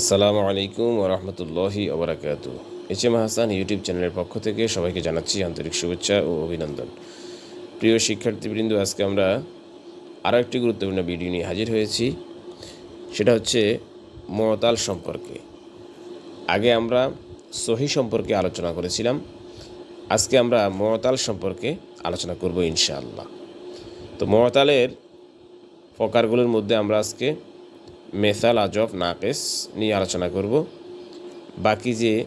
আসসালামু আলাইকুম ওরহমতুল্লাহি ওবরাকাত এইচ এম হাসান ইউটিউব চ্যানেলের পক্ষ থেকে সবাইকে জানাচ্ছি আন্তরিক শুভেচ্ছা ও অভিনন্দন। প্রিয় শিক্ষার্থীবৃন্দ, আজকে আমরা আরও একটি গুরুত্বপূর্ণ ভিডিও নিয়ে হাজির হয়েছি। সেটা হচ্ছে মতাল সম্পর্কে। আগে আমরা সহি সম্পর্কে আলোচনা করেছিলাম। আজকে আমরা মতাল সম্পর্কে আলোচনা করব ইনশাআল্লাহ। তো মতালের প্রকারগুলোর মধ্যে আমরা আজকে মেসাল আজব নাকেস নিয়ে আলোচনা করব। বাকি যে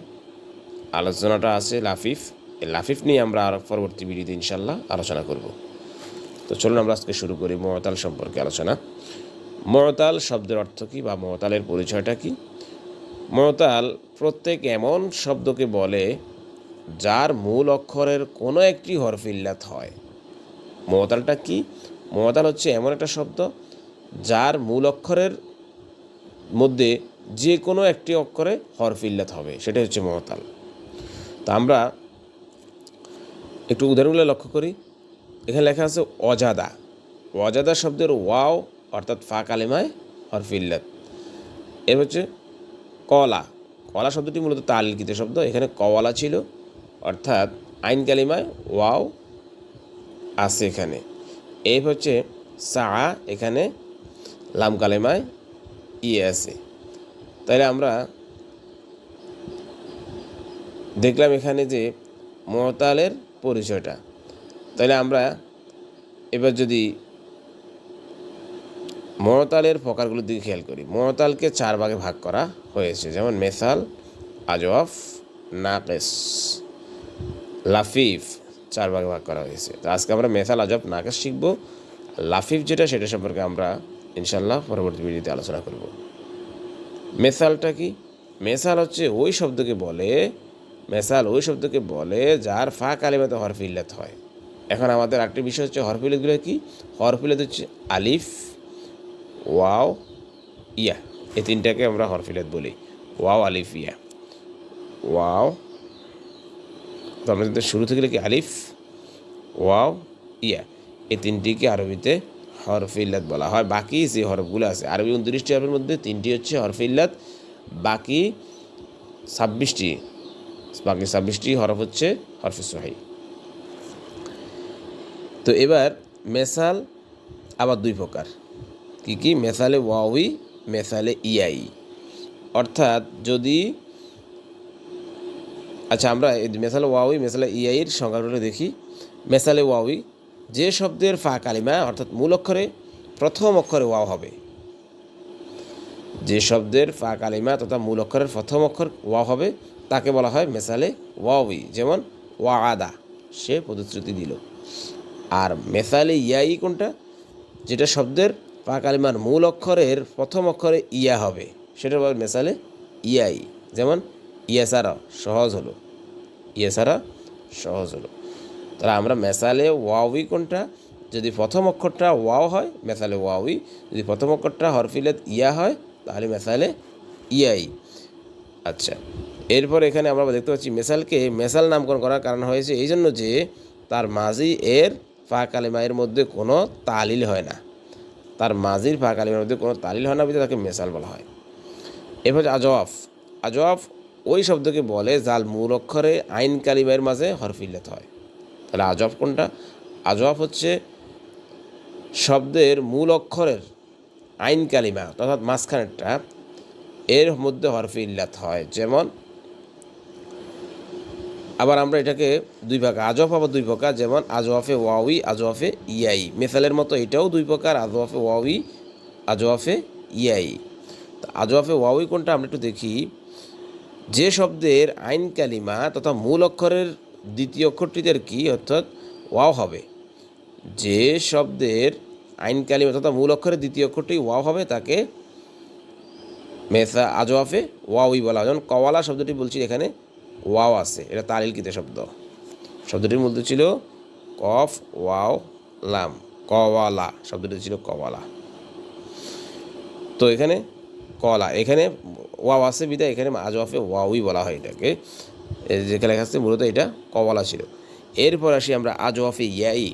আলোচনাটা আছে লাফিফ লাফিফ নিয়ে আমরা আর পরবর্তী ভিডিওতে ইনশাল্লাহ আলোচনা করব। তো চলুন আমরা আজকে শুরু করি মহতাল সম্পর্কে আলোচনা। মহতাল শব্দের অর্থ কী বা মহতালের পরিচয়টা কী? মহতাল প্রত্যেক এমন শব্দকে বলে যার মূল অক্ষরের কোনো একটি হরফিল্লাত হয়। মহতালটা কি? মহতাল হচ্ছে এমন একটা শব্দ যার মূল অক্ষরের মধ্যে যে কোনো একটি অক্ষরে হরফিল্লাত হবে সেটা হচ্ছে মহতাল। তা আমরা একটু উদাহরণগুলো লক্ষ্য করি। এখানে লেখা আছে অজাদা। অজাদা শব্দের ওয়াও অর্থাৎ ফা কালিমায় হরফিল্লাত এর হচ্ছে কলা। কলা শব্দটি মূলত তালিকিত শব্দ। এখানে কওয়ালা ছিল, অর্থাৎ আইন কালিমায় ওয়াও আছে এখানে। এই হচ্ছে সা, এখানে লাম কালেমায় ইয়ে আছে। তাহলে আমরা দেখলাম এখানে যে মহতালের পরিচয়টা। তাহলে আমরা এবার যদি মহতালের প্রকারগুলোর দিকে খেয়াল করি। মহতালকে চার ভাগে ভাগ করা হয়েছে। যেমন মেসাল, আজওয়াফ, নাকেস, লাফিফ চার ভাগে ভাগ করা হয়েছে। তো আজকে আমরা মেসাল আজব নাকেস শিখব। লাফিফ যেটা, সেটা সম্পর্কে আমরা ইনশাল্লাহ পরবর্তী ভিডিওতে আলোচনা করব। মেসালটা কি? মেসাল হচ্ছে ওই শব্দকে বলে, মেসাল ওই শব্দকে বলে যার ফা কালিমাতে হরফিল্লাত হয়। এখন আমাদের আরেকটি বিষয় হচ্ছে হরফিল্লাতগুলো কি? হরফিল্লাত হচ্ছে আলিফ, ওয়াও, ইয়া। এই তিনটাকে আমরা হরফিলাত বলি। ওয়াও, আলিফ, ইয়া। ওয়াও, তো যদি শুরু থেকে লিখি আলিফ, ওয়াও, ইয়া। এই তিনটিকে আরবিতে হরফিল্লাত বলা হয়। বাকি যে হরফগুলো আছে, আরবি উনত্রিশটি হরফের মধ্যে তিনটি হচ্ছে হরফিল্লাত বাকি ছাব্বিশটি বাকি ছাব্বিশটি হরফ হচ্ছে হরফে সোহাই। তো এবার মেসাল আবার দুই প্রকার। কি কি? মেসালে ওয়াউই মেসালে ইয়াই। অর্থাৎ যদি আচ্ছা আমরা মেসালে ওয়াউই মেসালে ইয়াইয়ের সংজ্ঞাগুলো দেখি। মেসালে ওয়াউই যে শব্দের ফা কালিমা, অর্থাৎ মূল অক্ষরে প্রথম অক্ষরে ওয়াও হবে। যে শব্দের ফা কালিমা তথা মূল অক্ষরের প্রথম অক্ষর ওয়াও হবে, তাকে বলা হয় মেসালে ওয়াউই যেমন ওয়া আদা সে প্রতিশ্রুতি দিল। আর মেসালে ইয়াই কোনটা? যেটা শব্দের পা কালিমার মূল অক্ষরের প্রথম অক্ষরে ইয়া হবে, সেটা বলে মেসালে ইয়াই, যেমন ইয়া ছাড়া সহজ হলো, ইয়া ছাড়া সহজ হলো। তাহলে আমরা মেসালে ওয়াউই কোনটা? যদি প্রথম অক্ষরটা ওয়াও হয়, মেসালে ওয়াউই যদি প্রথম অক্ষরটা হরফিলেত ইয়া হয়, তাহলে মেসালে ইয়াই। আচ্ছা এরপর এখানে আমরা দেখতে পাচ্ছি মেসালকে মেসাল নামকরণ করার কারণ হয়েছে এই জন্য যে তার মাঝি এর ফা কালিমায়ের মধ্যে কোনো তালিল হয় না। তার মাঝির ফা মধ্যে কোনো তালিল হয় না বিধে তাকে মেসাল বলা হয়। এরপর আজওয়াফ। আজওয়াফ ওই শব্দকে বলে জাল মূল অক্ষরে আইন কালিমায়ের মাঝে হরফিল্লাত হয়। তাহলে আজব কোনটা? আজওয়াফ হচ্ছে শব্দের মূল অক্ষরের আইন কালিমা, অর্থাৎ মাঝখানেরটা, এর মধ্যে হরফে ইল্লাত হয়। যেমন, আবার আমরা এটাকে দুই প্রকার আজফ আবার দুই প্রকার, যেমন আজওয়াফে ওয়াউই আজওয়াফে ইয়াই। মেসালের মতো এটাও দুই প্রকার, আজওয়াফে ওয়াউই আজওয়াফে ইয়াই। তো আজওয়াফে ওয়াউই কোনটা আমরা একটু দেখি। যে শব্দের আইন কালিমা তথা মূল অক্ষরের দ্বিতীয় অক্ষরটিদের কি অর্থাৎ ওয়াও হবে? যে শব্দের আইন কালিমা তথা মূল অক্ষরের দ্বিতীয় অক্ষরটি ওয়াও হবে, তাকে মেসা আজওয়াফে ওয়াউই বলা যেমন কওয়ালা শব্দটি বলছি, এখানে ওয়াও আছে, এটা তালিলকিতে শব্দ। শব্দটির মধ্যে ছিল কফ, ওয়াও, লাম, কওয়ালা, শব্দটি ছিল কওয়ালা। তো এখানে কলা এখানে ওয়াও আছে বিদায় এখানে আজওয়াফে ওয়াউই বলা হয় এটাকে। যেখানে লেখা আছে মূলত এটা কওয়ালা ছিল। এরপর আসি আমরা আজওয়াফে ইয়াই,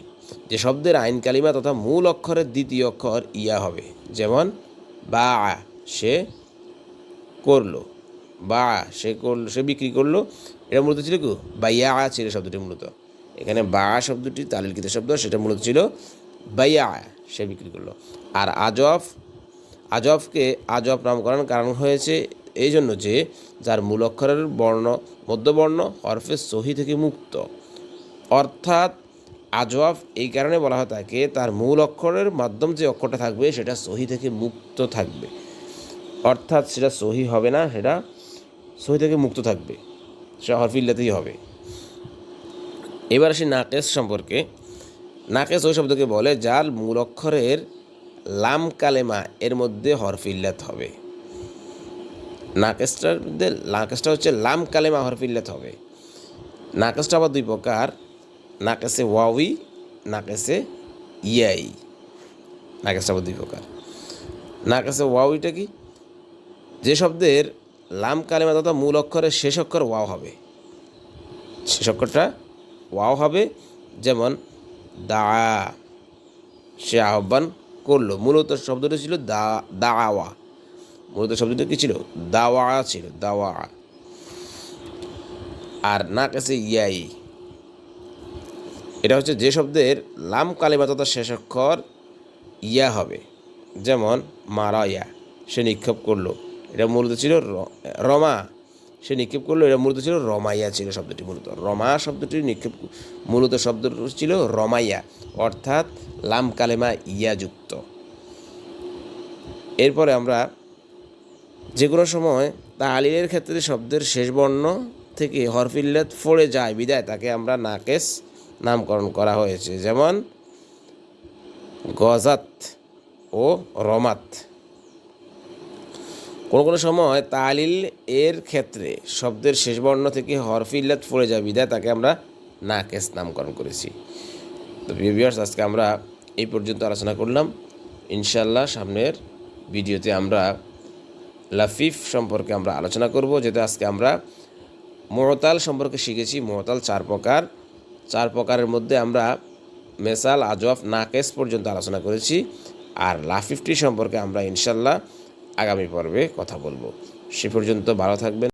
যে শব্দের আইন কালিমা তথা মূল অক্ষরের দ্বিতীয় অক্ষর ইয়া হবে। যেমন বা সে করল। বা সে করল, সে বিক্রি করল। এটা মূলত ছিল কি? বাইয়া ছিল শব্দটি মূলত। এখানে বা শব্দটি তালিলকৃত শব্দ, সেটা মূলত ছিল বাইয়া, সে বিক্রি করল। আর আজফ আজফকে আজফ নামকরণ কারণ হয়েছে এই জন্য যে, যার মূল অক্ষরের বর্ণ, মধ্যবর্ণ হরফে সহি থেকে মুক্ত। অর্থাৎ আজওয়াফ এই কারণে বলা হয় তাকে, তার মূল অক্ষরের মাধ্যম যে অক্ষরটা থাকবে, সেটা সহি থেকে মুক্ত থাকবে। অর্থাৎ সেটা সহি হবে না, সেটা সহি থেকে মুক্ত থাকবে। সেটা হরফিল্লাতেই হবে। এবার আসি নাকেস সম্পর্কে। নাকেস ওই শব্দকে বলে, যার মূল অক্ষরের লাম কালেমা এর মধ্যে হরফিল্লাত হবে। নাকেসটার মধ্যে নাকেসটা হচ্ছে লাম কালেমা হরফিল্লাত হবে। নাকেসটা আবার দুই প্রকার নাকেসে ওয়াউই নাকেসে ইয়াই। নাকেসটা আবার দুই প্রকার। নাকেসে ওয়াউইটা কি? যে শব্দের লাম কালেমা তথা মূল অক্ষরের শেষ অক্ষর ওয়াও হবে। শেষ অক্ষরটা ওয়াও হবে, যেমন দা, সে আহ্বান করল। মূলত শব্দটা ছিল দা দাওয়া মূলত শব্দটা কী ছিল? দাওয়া ছিল, দাওয়া। আর না কাছে ইয়াই। এটা হচ্ছে যে শব্দের লাম কালিমা তথা শেষ অক্ষর ইয়া হবে। যেমন মারাইয়া সে নিক্ষেপ করল। এটা মূলত ছিল রমা, সে নিক্ষেপ করল। এটা মূলত ছিল রমাইয়া ছিল শব্দটি মূলত। রমা শব্দটি নিক্ষেপ, মূলত শব্দটি ছিল রমাইয়া অর্থাৎ লাম কালেমা ইয়া যুক্ত। এরপরে আমরা যে কোনো সময় তালিলের ক্ষেত্রে শব্দের শেষ বর্ণ থেকে হরফিল্লাত ফড়ে যায়, বিদায়। তাকে আমরা নাকেস নামকরণ করা হয়েছে। যেমন, গজাত ও রমাত। কোনো কোনো সময় তালিল এর ক্ষেত্রে শব্দের শেষ বর্ণ থেকে হরফিল্লাত ফড়ে যায়, বিদায়। তাকে আমরা নাকেস নামকরণ করেছি। তো ভিউয়ার্স আজকে আমরা এই পর্যন্ত আলোচনা করলাম। ইনশাল্লাহ সামনের ভিডিওতে আমরা লাফিফ সম্পর্কে আমরা আলোচনা করব, যেটা আজকে আমরা মরতাল সম্পর্কে শিখেছি। মরতাল চার প্রকার। চার প্রকারের মধ্যে আমরা মেসাল আজফ নাকেস পর্যন্ত আলোচনা করেছি। আর লাফিফটি সম্পর্কে আমরা ইনশাল্লাহ আগামী পর্বে কথা বলব। সে পর্যন্ত ভালো থাকবেন।